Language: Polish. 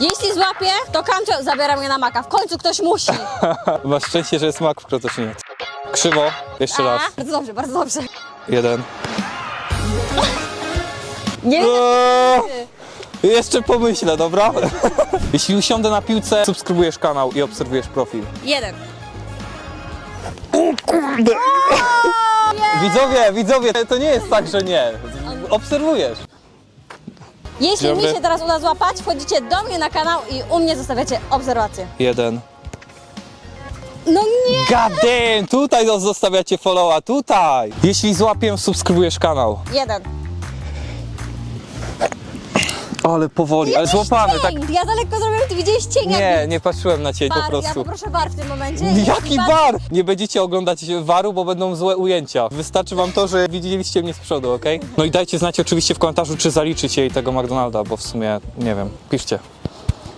Jeśli złapię, to Kamcio zabiera mnie na maka. W końcu ktoś musi. Masz szczęście, że jest mak w krotocinie. Krzywo, jeszcze raz. A, bardzo dobrze, bardzo dobrze. Jeden. Nie Eee, Jeszcze pomyślę, dobra? Jeśli usiądę na piłce, subskrybujesz kanał i obserwujesz profil. Jeden. Widzowie, widzowie, to nie jest tak, że nie. Obserwujesz. Jeśli mi dobry. się teraz uda złapać, wchodzicie do mnie na kanał i u mnie zostawiacie obserwację. Jeden. No nie! Damn, tutaj zostawiacie followa, tutaj. Jeśli złapię, subskrybujesz kanał. Jeden. Ale powoli, ale złapany, tak. cień. Ja daleko zrobiłem, ty widziałeś cień Nie, jakby. nie patrzyłem na ciebie Bar, po ja prostu. poproszę bar w tym momencie. Jaki bar? Nie będziecie oglądać waru, bo będą złe ujęcia. Wystarczy wam to, że widzieliście mnie z przodu, ok? No i dajcie znać oczywiście w komentarzu, czy zaliczycie jej tego McDonalda, bo w sumie nie wiem. Piszcie.